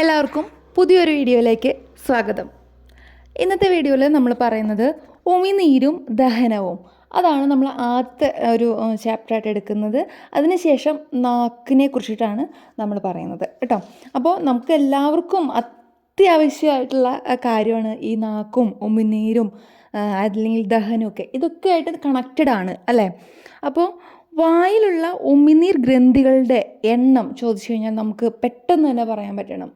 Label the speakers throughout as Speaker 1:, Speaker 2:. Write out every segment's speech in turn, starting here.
Speaker 1: എല്ലാവർക്കും പുതിയൊരു വീഡിയോയിലേക്ക് സ്വാഗതം. ഇന്നത്തെ വീഡിയോയിൽ നമ്മൾ പറയുന്നത് ഉമിനീരും ദഹനവും. അതാണ് നമ്മൾ ആദ്യത്തെ ഒരു ചാപ്റ്ററായിട്ട് എടുക്കുന്നത്. അതിനുശേഷം നാക്കിനെ കുറിച്ചിട്ടാണ് നമ്മൾ പറയുന്നത് കേട്ടോ. അപ്പോൾ നമുക്ക് എല്ലാവർക്കും അത്യാവശ്യമായിട്ടുള്ള കാര്യമാണ് ഈ നാക്കും ഉമിനീരും അല്ലെങ്കിൽ ദഹനമൊക്കെ ഇതൊക്കെ ആയിട്ട് കണക്റ്റഡ് ആണ് അല്ലേ? അപ്പോൾ വായിലുള്ള ഉമിനീർ ഗ്രന്ഥികളുടെ എണ്ണം ചോദിച്ചു കഴിഞ്ഞാൽ നമുക്ക് പെട്ടെന്ന് തന്നെ പറയാൻ പറ്റണം.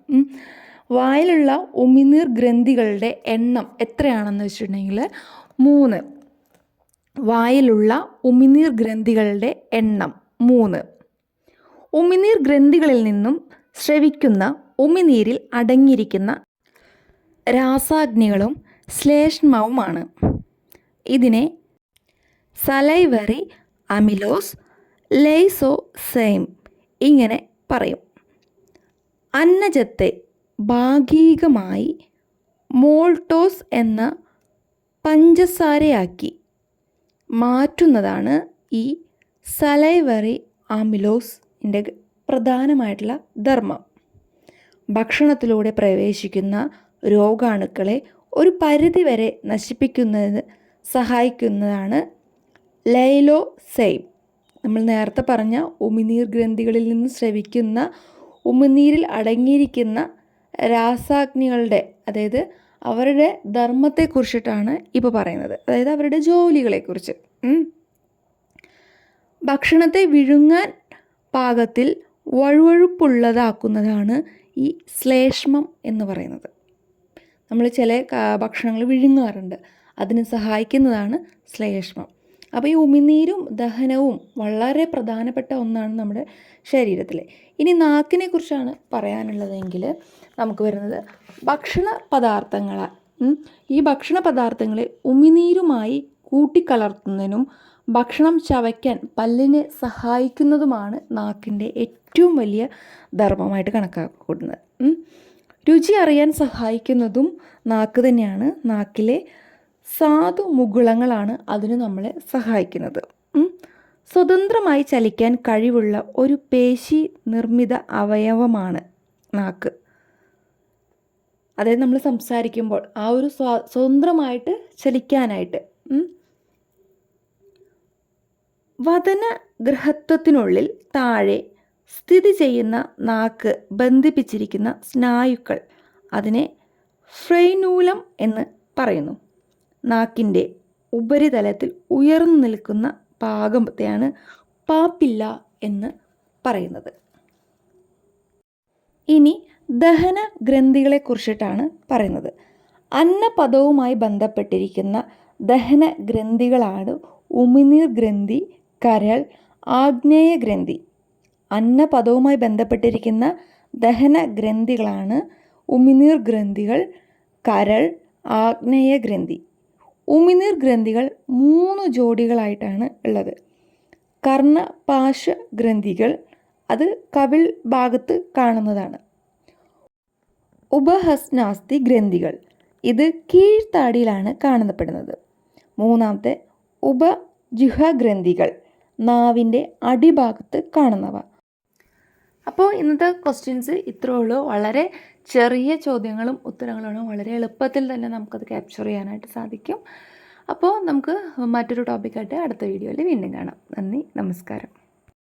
Speaker 1: വായിലുള്ള ഉമിനീർ ഗ്രന്ഥികളുടെ എണ്ണം എത്രയാണെന്ന് വെച്ചിട്ടുണ്ടെങ്കിൽ മൂന്ന്. വായിലുള്ള ഉമിനീർ ഗ്രന്ഥികളുടെ എണ്ണം മൂന്ന്. ഉമിനീർ ഗ്രന്ഥികളിൽ നിന്നും ശ്രവിക്കുന്ന ഉമിനീരിൽ അടങ്ങിയിരിക്കുന്ന രാസാഗ്നികളും ശ്ലേഷ്മവുമാണ്. ഇതിനെ സലൈവറി അമിലോസ് ലൈസോ സെയിം ഇങ്ങനെ പറയും. അന്നജത്തെ ഭാഗികമായി മോൾട്ടോസ് എന്ന പഞ്ചസാരയാക്കി മാറ്റുന്നതാണ് ഈ സലൈവറി ആമിലോസിന്റെ പ്രധാനമായിട്ടുള്ള ധർമ്മം. ഭക്ഷണത്തിലൂടെ പ്രവേശിക്കുന്ന രോഗാണുക്കളെ ഒരു പരിധിവരെ നശിപ്പിക്കുന്നതിന് സഹായിക്കുന്നതാണ് ലൈലോ സെയിം. നമ്മൾ നേരത്തെ പറഞ്ഞ ഉമിനീർ ഗ്രന്ഥികളിൽ നിന്ന് ശ്രവിക്കുന്ന ഉമിനീരിൽ അടങ്ങിയിരിക്കുന്ന രാസാഗ്നികളുടെ അതായത് അവരുടെ ധർമ്മത്തെക്കുറിച്ചിട്ടാണ് ഇപ്പോൾ പറയുന്നത്. അതായത് അവരുടെ ജോലികളെക്കുറിച്ച്. ഭക്ഷണത്തെ വിഴുങ്ങാൻ പാകത്തിൽ വഴുവഴുപ്പുള്ളതാക്കുന്നതാണ് ഈ ശ്ലേഷ്മം എന്ന് പറയുന്നത്. നമ്മൾ ചില ഭക്ഷണങ്ങൾ വിഴുങ്ങാറുണ്ട്. അതിന് സഹായിക്കുന്നതാണ് ശ്ലേഷ്മം. അപ്പോൾ ഈ ഉമിനീരും ദഹനവും വളരെ പ്രധാനപ്പെട്ട ഒന്നാണ് നമ്മുടെ ശരീരത്തിൽ ഇനി നാക്കിനെ കുറിച്ചാണ് പറയാനുള്ളതെങ്കിൽ നമുക്ക് വരുന്നത് ഭക്ഷണ പദാർത്ഥങ്ങൾ ഈ ഭക്ഷണ പദാർത്ഥങ്ങളെ ഉമിനീരുമായി കൂട്ടിക്കലർത്തുന്നതിനും ഭക്ഷണം ചവയ്ക്കാൻ പല്ലിനെ സഹായിക്കുന്നതുമാണ് നാക്കിന്റെ ഏറ്റവും വലിയ ധർമ്മമായിട്ട് കണക്കാക്കുന്നത് രുചി അറിയാൻ സഹായിക്കുന്നതും നാക്ക് തന്നെയാണ്. നാക്കിലെ സാധു മുകുളങ്ങളാണ് അതിന് നമ്മളെ സഹായിക്കുന്നത്. സ്വതന്ത്രമായി ചലിക്കാൻ കഴിവുള്ള ഒരു പേശി നിർമ്മിത അവയവമാണ് നാക്ക്. അതായത് നമ്മൾ സംസാരിക്കുമ്പോൾ ആ ഒരു സ്വാ സ്വതന്ത്രമായിട്ട് ചലിക്കാനായിട്ട് വതന ഗ്രഹത്വത്തിനുള്ളിൽ താഴെ സ്ഥിതി ചെയ്യുന്ന നാക്ക് ബന്ധിപ്പിച്ചിരിക്കുന്ന സ്നായുക്കൾ അതിനെ ഫ്രെയ്നൂലം എന്ന് പറയുന്നു. നാക്കിന്റെ ഉപരിതലത്തിൽ ഉയർന്നു നിൽക്കുന്ന പാകത്തെയാണ് പാപ്പില്ല എന്ന് പറയുന്നത്. ഇനി ദഹന ഗ്രന്ഥികളെ കുറിച്ചിട്ടാണ് പറയുന്നത്. അന്നപദവുമായി ബന്ധപ്പെട്ടിരിക്കുന്ന ദഹന ഗ്രന്ഥികളാണ് ഉമിനീർ ഗ്രന്ഥി കരൾ ആഗ്നേയ ഗ്രന്ഥി. അന്നപദവുമായി ബന്ധപ്പെട്ടിരിക്കുന്ന ദഹന ഗ്രന്ഥികളാണ് ഉമിനീർ ഗ്രന്ഥികൾ കരൾ ആഗ്നേയ ഗ്രന്ഥി. ഉമിനീർ ഗ്രന്ഥികൾ മൂന്ന് ജോഡികളായിട്ടാണ് ഉള്ളത്. കർണപാശ ഗ്രന്ഥികൾ അത് കവിൾ ഭാഗത്ത് കാണുന്നതാണ്. ഉപഹസ്നാസ്തി ഗ്രന്ഥികൾ ഇത് കീഴ്ത്താടിയിലാണ് കാണപ്പെടുന്നത്. മൂന്നാമത്തെ ഉപജിഹ ഗ്രന്ഥികൾ നാവിന്റെ അടിഭാഗത്ത് കാണുന്നവ. അപ്പോൾ ഇന്നത്തെ ക്വസ്റ്റ്യൻസ് ഇത്രേ ഉള്ളൂ. വളരെ ചെറിയ ചോദ്യങ്ങളും ഉത്തരങ്ങളും വളരെ എളുപ്പത്തിൽ തന്നെ നമുക്കത് ക്യാപ്ചർ ചെയ്യാനായിട്ട് സാധിക്കും. അപ്പോൾ നമുക്ക് മറ്റൊരു ടോപ്പിക്കായിട്ട് അടുത്ത വീഡിയോയിൽ വീണ്ടും കാണാം. നന്ദി നമസ്കാരം.